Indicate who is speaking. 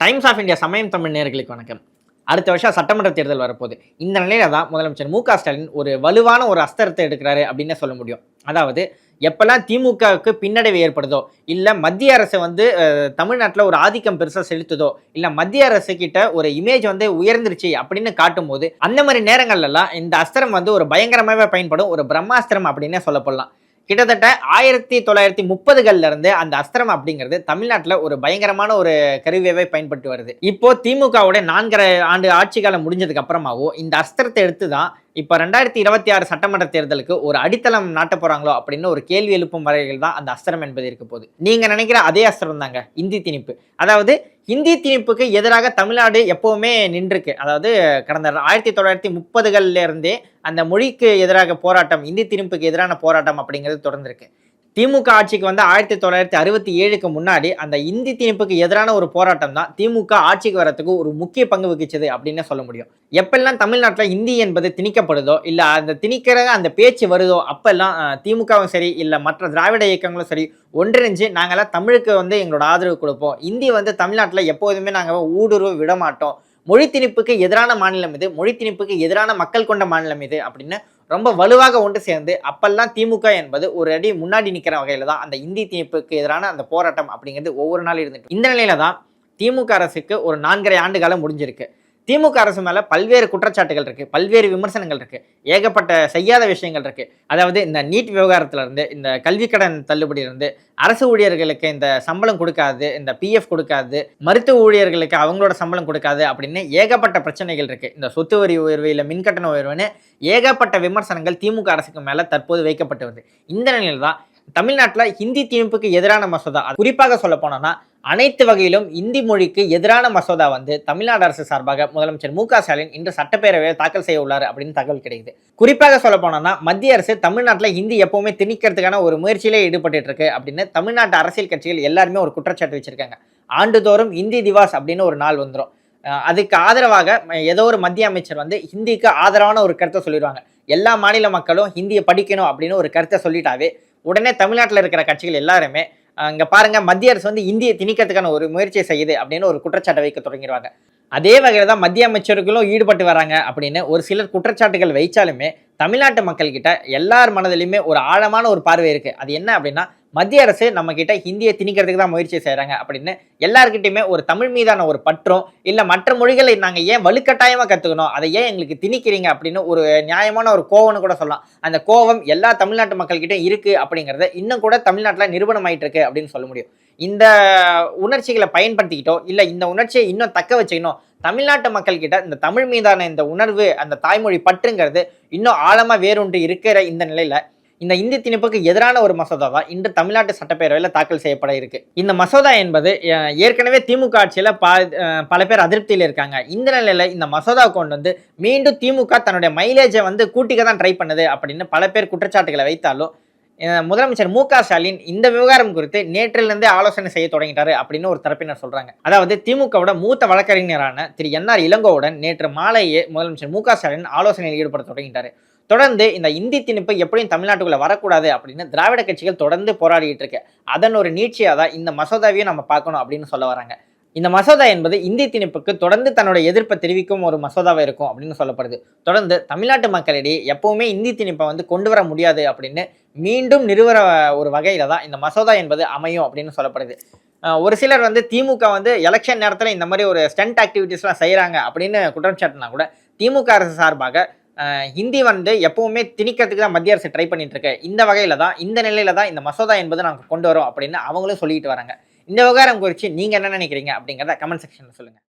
Speaker 1: Times of India சமயம் தமிழ் நேர்களுக்கு வணக்கம். அடுத்த வருஷம் சட்டமன்ற தேர்தல் வரப்போகுது. இந்த நிலையில தான் முதலமைச்சர் மு க ஸ்டாலின் ஒரு வலுவான ஒரு அஸ்திரத்தை எடுக்கிறாரு அப்படின்னு சொல்ல முடியும். அதாவது எப்பெல்லாம் திமுகவுக்கு பின்னடைவு ஏற்படுதோ இல்லை மத்திய அரசு வந்து தமிழ்நாட்டில் ஒரு ஆதிக்கம் பெருசாக செலுத்துதோ இல்லை மத்திய அரசு கிட்ட ஒரு இமேஜ் வந்து உயர்ந்துருச்சு அப்படின்னு காட்டும்போது அந்த மாதிரி நேரங்கள்லாம் இந்த அஸ்திரம் வந்து ஒரு பயங்கரமாகவே பயன்படும் ஒரு பிரம்மாஸ்திரம் அப்படின்னே சொல்லப்படலாம். கிட்டத்தட்ட ஆயிரத்தி தொள்ளாயிரத்தி முப்பதுகள்ல இருந்து அந்த அஸ்திரம் அப்படிங்கிறது தமிழ்நாட்டில் ஒரு பயங்கரமான ஒரு கருவியாவே பயன்பட்டு வருது. இப்போ திமுகவோட நான்கரை ஆண்டு ஆட்சி காலம் முடிஞ்சதுக்கு அப்புறமாவோ இந்த அஸ்திரத்தை எடுத்து தான் இப்போ ரெண்டாயிரத்தி இருபத்தி ஆறு சட்டமன்ற தேர்தலுக்கு ஒரு அடித்தளம் நாட்ட போறாங்களோ அப்படின்னு ஒரு கேள்வி எழுப்பும் வரைகள் தான் அந்த அஸ்திரம் என்பது இருக்க போகுது. நீங்க நினைக்கிற அதே அஸ்திரம் தாங்க இந்தி திணிப்பு. அதாவது ஹிந்தி திணிப்புக்கு எதிராக தமிழ்நாடு எப்போவுமே நின்றுருக்கு. அதாவது கடந்த ஆயிரத்தி தொள்ளாயிரத்தி முப்பதுகள்லேருந்தே அந்த மொழிக்கு எதிராக போராட்டம் இந்தி திணிப்புக்கு எதிரான போராட்டம் அப்படிங்கிறது தொடர்ந்துருக்கு. திமுக ஆட்சிக்கு வந்து ஆயிரத்தி தொள்ளாயிரத்தி அறுபத்தி ஏழுக்கு முன்னாடி அந்த இந்தி திணிப்புக்கு எதிரான ஒரு போராட்டம் தான் திமுக ஆட்சிக்கு வரத்துக்கு ஒரு முக்கிய பங்கு வகிச்சது அப்படின்னு சொல்ல முடியும். எப்பெல்லாம் தமிழ்நாட்டில் இந்தி என்பது திணிக்கப்படுதோ இல்லை அந்த திணிக்கிற அந்த பேச்சு வருதோ அப்பெல்லாம் திமுகவும் சரி இல்லை மற்ற திராவிட இயக்கங்களும் சரி ஒன்றிணைஞ்சு நாங்கள்லாம் தமிழுக்கு வந்து எங்களோட ஆதரவு கொடுப்போம். இந்தி வந்து தமிழ்நாட்டில் எப்போதுமே நாங்கள் ஊடுருவ விட மாட்டோம் மொழி திணிப்புக்கு எதிரான மாநிலம் இது மொழி திணிப்புக்கு எதிரான மக்கள் கொண்ட மாநிலம் இது அப்படின்னு ரொம்ப வலுவாக ஒன்று சேர்ந்து அப்பெல்லாம் திமுக என்பது ஒரு அடி முன்னாடி நிற்கிற வகையில் தான் அந்த இந்தி திணிப்புக்கு எதிரான அந்த போராட்டம் அப்படிங்கிறது ஒவ்வொரு நாள் இருந்துட்டு இந்த நிலையில தான் திமுக அரசுக்கு ஒரு நான்கரை ஆண்டு காலம் முடிஞ்சிருக்கு. திமுக அரசு மேலே பல்வேறு குற்றச்சாட்டுகள் இருக்குது பல்வேறு விமர்சனங்கள் இருக்குது ஏகப்பட்ட செய்யாத விஷயங்கள் இருக்குது அதாவது இந்த நீட் விவகாரத்திலிருந்து இந்த கல்விக்கடன் தள்ளுபடியிலிருந்து தள்ளுபடி இருந்து அரசு ஊழியர்களுக்கு இந்த சம்பளம் கொடுக்காது இந்த பிஎஃப் கொடுக்காது மருத்துவ ஊழியர்களுக்கு அவங்களோட சம்பளம் கொடுக்காது அப்படின்னு ஏகப்பட்ட பிரச்சனைகள் இருக்குது இந்த சொத்து வரி உயர்வு இல்லை மின்கட்டண உயர்வுன்னு ஏகப்பட்ட விமர்சனங்கள் திமுக அரசுக்கு மேலே தற்போது வைக்கப்பட்டு வருது. இந்த நிலையில் தான் தமிழ்நாட்டில் ஹிந்தி திணிப்புக்கு எதிரான மசோதா. குறிப்பாக சொல்ல போனோம்னா அனைத்து வகையிலும் இந்தி மொழிக்கு எதிரான மசோதா வந்து தமிழ்நாடு அரசு சார்பாக முதலமைச்சர் மு ஸ்டாலின் இன்று சட்டப்பேரவையில் தாக்கல் செய்ய உள்ளார் அப்படின்னு தகவல் கிடைக்குது. குறிப்பாக சொல்ல போனோம்னா மத்திய அரசு தமிழ்நாட்டில் ஹிந்தி எப்பவுமே திணிக்கிறதுக்கான ஒரு முயற்சியிலே ஈடுபட்டு இருக்கு அப்படின்னு தமிழ்நாட்டு அரசியல் கட்சிகள் எல்லாருமே ஒரு குற்றச்சாட்டு வச்சிருக்காங்க. ஆண்டுதோறும் இந்தி திவாஸ் அப்படின்னு ஒரு நாள் வந்துடும் அதுக்கு ஆதரவாக ஏதோ ஒரு மத்திய அமைச்சர் வந்து ஹிந்திக்கு ஆதரவான ஒரு கருத்தை சொல்லிடுவாங்க. எல்லா மாநில மக்களும் ஹிந்தியை படிக்கணும் அப்படின்னு ஒரு கருத்தை சொல்லிட்டாவே உடனே தமிழ்நாட்டில் இருக்கிற கட்சிகள் எல்லாருமே இங்கே பாருங்கள் மத்திய அரசு வந்து இந்தியை திணிக்கிறதுக்கான ஒரு முயற்சியை செய்யுது அப்படின்னு ஒரு குற்றச்சாட்டை வைக்க தொடங்கிடுவாங்க. அதே வகையில் தான் மத்திய அமைச்சர்களும் ஈடுபட்டு வராங்க அப்படின்னு ஒரு சிலர் குற்றச்சாட்டுகள் வைச்சாலுமே தமிழ்நாட்டு மக்கள்கிட்ட எல்லார் மனதிலையுமே ஒரு ஆழமான ஒரு பார்வை இருக்குது அது என்ன அப்படின்னா மத்திய அரசு நம்ம கிட்ட ஹிந்தியை திணிக்கிறதுக்கு தான் முயற்சி செய்கிறாங்க அப்படின்னு எல்லாருக்கிட்டையுமே ஒரு தமிழ் மீதான ஒரு பற்றும் இல்லை மற்ற மொழிகளை நாங்கள் ஏன் வலுக்கட்டாயமாக கற்றுக்கணும் அதை ஏன் எங்களுக்கு திணிக்கிறீங்க? அப்படின்னு ஒரு நியாயமான ஒரு கோவம்னு கூட சொல்லலாம். அந்த கோவம் எல்லா தமிழ்நாட்டு மக்கள்கிட்டையும் இருக்குது அப்படிங்கிறத இன்னும் கூட தமிழ்நாட்டில் நிறுவனமாயிட்டு இருக்கு அப்படின்னு சொல்ல முடியும். இந்த உணர்ச்சிகளை பயன்படுத்திக்கிட்டோ இல்லை இந்த உணர்ச்சியை இன்னும் தக்க வச்சுக்கணும் தமிழ்நாட்டு மக்கள் கிட்ட இந்த தமிழ் மீதான இந்த உணர்வு அந்த தாய்மொழி பற்றுங்கிறது இன்னும் ஆழமாக வேறொன்று இருக்கிற இந்த நிலையில இந்த இந்தி திணிப்புக்கு எதிரான ஒரு மசோதா தான் இன்று தமிழ்நாட்டு சட்டப்பேரவையில் தாக்கல் செய்யப்பட இருக்கு. இந்த மசோதா என்பது ஏற்கனவே திமுக ஆட்சியில் பல பேர் அதிருப்தியில் இருக்காங்க. இந்த நிலையில் இந்த மசோதா கொண்டு வந்து மீண்டும் திமுக தன்னுடைய மைலேஜை வந்து கூட்டிக்க தான் ட்ரை பண்ணுது அப்படின்னு பல பேர் குற்றச்சாட்டுகளை வைத்தாலும் முதலமைச்சர் மு ஸ்டாலின் இந்த விவகாரம் குறித்து நேற்றிலிருந்தே ஆலோசனை செய்ய தொடங்கிட்டாரு அப்படின்னு ஒரு தரப்பினர் சொல்றாங்க. அதாவது திமுகவோட மூத்த வழக்கறிஞரான திரு என் ஆர் இளங்கோவுடன் நேற்று மாலையே முதலமைச்சர் மு ஸ்டாலின் ஆலோசனையில் ஈடுபட தொடங்கிட்டாரு. தொடர்ந்து இந்த இந்தி திணிப்பு எப்படியும் தமிழ்நாட்டுக்குள்ள வரக்கூடாது அப்படின்னு திராவிட கட்சிகள் தொடர்ந்து போராடிட்டு இருக்கு. அதன் ஒரு நீட்சியாக தான் இந்த மசோதாவையும் நம்ம பார்க்கணும் அப்படின்னு சொல்ல வராங்க. இந்த மசோதா என்பது இந்தி திணிப்புக்கு தொடர்ந்து தன்னோட எதிர்ப்பை தெரிவிக்கும் ஒரு மசோதாவாக இருக்கும் அப்படின்னு சொல்லப்படுது. தொடர்ந்து தமிழ்நாட்டு மக்களிடையே எப்பவுமே இந்தி திணிப்பை வந்து கொண்டு வர முடியாது அப்படின்னு மீண்டும் நிறுவர ஒரு வகையில தான் இந்த மசோதா என்பது அமையும் அப்படின்னு சொல்லப்படுது. ஒரு சிலர் வந்து திமுக வந்து எலெக்ஷன் நேரத்தில் இந்த மாதிரி ஒரு ஸ்டண்ட் ஆக்டிவிட்டீஸ்லாம் செய்கிறாங்க அப்படின்னு குற்றம் சாட்டினா கூட திமுக அரசு சார்பாக ஹிந்தி வந்து எப்பவுமே திணிக்கிறதுக்கு தான் மத்திய அரசு ட்ரை பண்ணிட்டு இருக்கு இந்த வகையில தான் இந்த நிலையில தான் இந்த மசோதா என்பது நாங்கள் கொண்டு வரோம் அப்படின்னு அவங்களும் சொல்லிட்டு வராங்க. இந்த விவகாரம் குறித்து நீங்கள் என்ன நினைக்கிறீங்க அப்படிங்கிறத கமெண்ட் செக்ஷனில் சொல்லுங்கள்